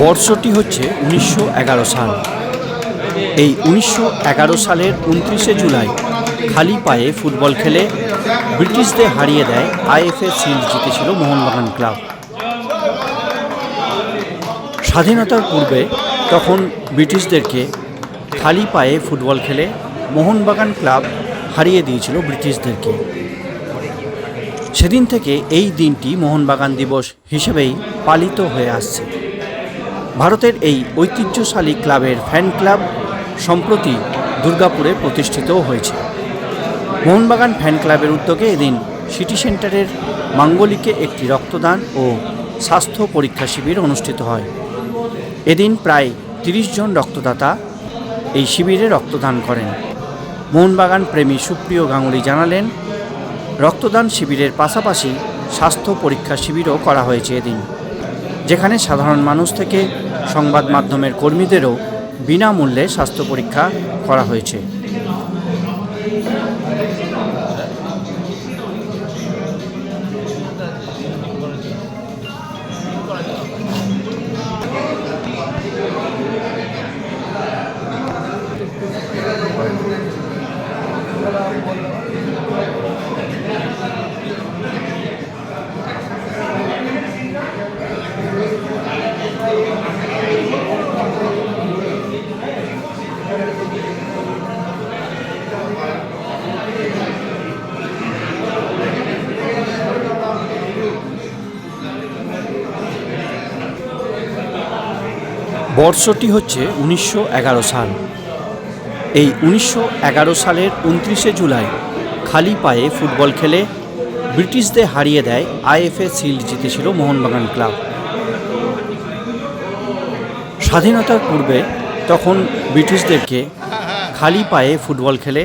বর্ষটি হচ্ছে উনিশশো এগারো সাল। এই উনিশশো এগারো সালের উনত্রিশে জুলাই খালি পায়ে ফুটবল খেলে ব্রিটিশদের হারিয়ে দেয় আইএফএ শিল্ড জিতেছিল মোহনবাগান ক্লাব। স্বাধীনতার পূর্বে তখন ব্রিটিশদেরকে খালি পায়ে ফুটবল খেলে মোহনবাগান ক্লাব হারিয়ে দিয়েছিল ব্রিটিশদেরকে। সেদিন থেকে এই দিনটি মোহনবাগান দিবস হিসেবেই পালিত হয়ে আসছে। ভারতের এই ঐতিহ্যশালী ক্লাবের ফ্যান ক্লাব সম্প্রতি দুর্গাপুরে প্রতিষ্ঠিতও হয়েছে। মোহনবাগান ফ্যান ক্লাবের উদ্যোগে এদিন সিটি সেন্টারের মাঙ্গলিকে একটি রক্তদান ও স্বাস্থ্য পরীক্ষা শিবির অনুষ্ঠিত হয়। এদিন প্রায় তিরিশ জন রক্তদাতা এই শিবিরে রক্তদান করেন। মোহনবাগান প্রেমী সুপ্রিয় গাঙ্গুলি জানালেন, রক্তদান শিবিরের পাশাপাশি স্বাস্থ্য পরীক্ষা শিবিরও করা হয়েছে এদিন, যেখানে সাধারণ মানুষ থেকে সংবাদ মাধ্যমের কর্মীদেরও বিনামূল্যে স্বাস্থ্য পরীক্ষা করা হয়েছে। বর্ষটি হচ্ছে উনিশশো এগারো সাল। এই উনিশশো এগারো সালের উনত্রিশে জুলাই খালি পায়ে ফুটবল খেলে ব্রিটিশদের হারিয়ে দেয় আইএফএ শিল্ড জিতেছিল মোহনবাগান ক্লাব। স্বাধীনতার পূর্বে তখন ব্রিটিশদেরকে খালি পায়ে ফুটবল খেলে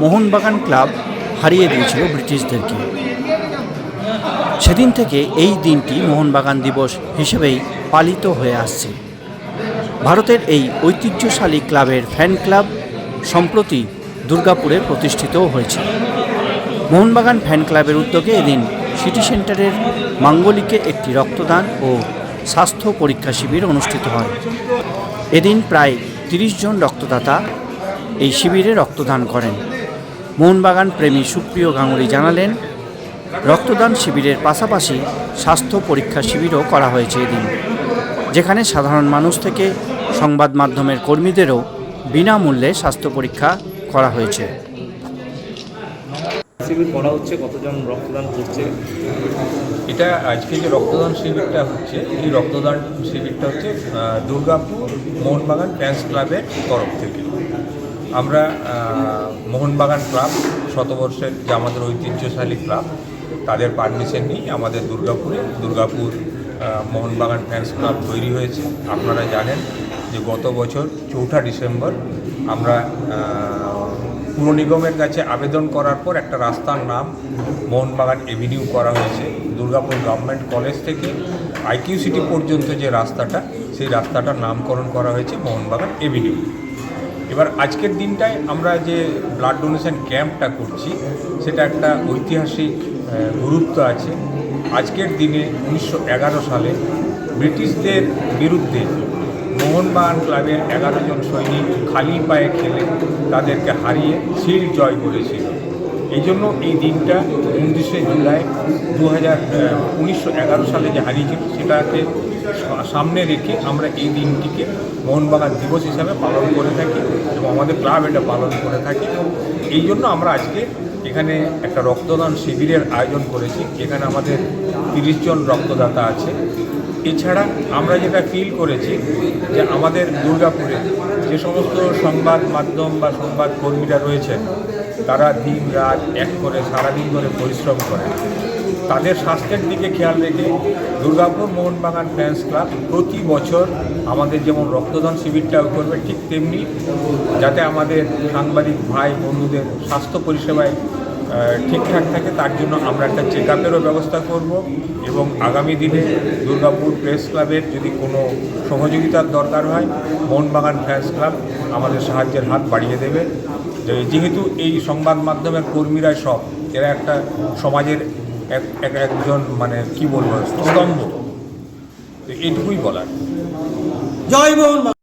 মোহনবাগান ক্লাব হারিয়ে দিয়েছিল ব্রিটিশদেরকে। সেদিন থেকে এই দিনটি মোহনবাগান দিবস হিসেবেই পালিত হয়ে আসছে। ভারতের এই ঐতিহ্যশালী ক্লাবের ফ্যান ক্লাব সম্প্রতি দুর্গাপুরে প্রতিষ্ঠিতও হয়েছে। মোহনবাগান ফ্যান ক্লাবের উদ্যোগে এদিন সিটি সেন্টারের মাঙ্গলিকে একটি রক্তদান ও স্বাস্থ্য পরীক্ষা শিবির অনুষ্ঠিত হয়। এদিন প্রায় তিরিশ জন রক্তদাতা এই শিবিরে রক্তদান করেন। মোহনবাগান প্রেমী সুপ্রিয় গাঙ্গুলি জানালেন, রক্তদান শিবিরের পাশাপাশি স্বাস্থ্য পরীক্ষা শিবিরও করা হয়েছে এদিন। যেখানে সাধারণ মানুষ থেকে সংবাদ মাধ্যমের কর্মীদেরও বিনামূল্যে স্বাস্থ্য পরীক্ষা করা হয়েছে। শিবির করা হচ্ছে কতজন রক্তদান করছে? এটা আজকে যে রক্তদান শিবিরটা হচ্ছে এই রক্তদান শিবিরটা হচ্ছে দুর্গাপুর মোহনবাগান ফ্যান্স ক্লাবের তরফ থেকে। আমরা মোহনবাগান ক্লাব শতবর্ষের যে আমাদের ঐতিহ্যশালী ক্লাব তাদের পারমিশন নিয়ে আমাদের দুর্গাপুরে দুর্গাপুর মোহনবাগান ফ্যান্স ক্লাব তৈরি হয়েছে। আপনারা জানেন যে গত বছর চৌঠা ডিসেম্বর আমরা পুর নিগমের কাছে আবেদন করার পর একটা রাস্তার নাম মোহনবাগান এভিনিউ করা হয়েছে। দুর্গাপুর গভর্নমেন্ট কলেজ থেকে আইকিউ সিটি পর্যন্ত যে রাস্তাটা, সেই রাস্তাটার নামকরণ করা হয়েছে মোহনবাগান এভিনিউ। এবার আজকের দিনটায় আমরা যে ব্লাড ডোনেশন ক্যাম্পটা করছি, সেটা একটা ঐতিহাসিক গুরুত্ব আছে। আজকের দিনে উনিশশো এগারো সালে ব্রিটিশদের বিরুদ্ধে মোহনবাগান ক্লাবের এগারো জন সৈনিক খালি পায়ে খেলে তাদেরকে হারিয়ে শিল্ড জয় করেছিল। এই জন্য এই দিনটা উনত্রিশে জুলাই দু হাজার সালে যে হারিয়েছিল সেটাকে সামনে রেখে আমরা এই দিনটিকে মোহনবাগান দিবস হিসাবে পালন করে থাকি এবং আমাদের ক্লাব এটা পালন করে থাকি। এই জন্য আমরা আজকে এখানে একটা রক্তদান শিবিরের আয়োজন করেছি, যেখানে আমাদের তিরিশ জন রক্তদাতা আছে। এছাড়া আমরা যেটা ফিল করেছি যে আমাদের দুর্গাপুরে যে সমস্ত সংবাদ মাধ্যম বা সংবাদ কর্মীরা রয়েছেন, তারা দিন রাত এক করে, সারাদিন ধরে পরিশ্রম করে তাদের স্বাস্থ্যের দিকে খেয়াল রেখে দুর্গাপুর মোহনবাগান ফ্যান্স ক্লাব প্রতি বছর আমাদের যেমন রক্তদান শিবিরটাও করবে, ঠিক তেমনি যাতে আমাদের সাংবাদিক ভাই বন্ধুদের স্বাস্থ্য পরিষেবায় ঠিকঠাক থাকে, তার জন্য আমরা একটা চেক আপেরও ব্যবস্থা করব এবং আগামী দিনে দুর্গাপুর প্রেস ক্লাবের যদি কোনো সহযোগিতার দরকার হয়, মোহনবাগান ফ্যান্স ক্লাব আমাদের সাহায্যের হাত বাড়িয়ে দেবে। যেহেতু এই সংবাদ মাধ্যমের কর্মীরাই সব, এরা একটা সমাজের এক, এক- একজন মানে কি বলব, স্তম্ভ। এইটুকুই বলার। জয় মোহন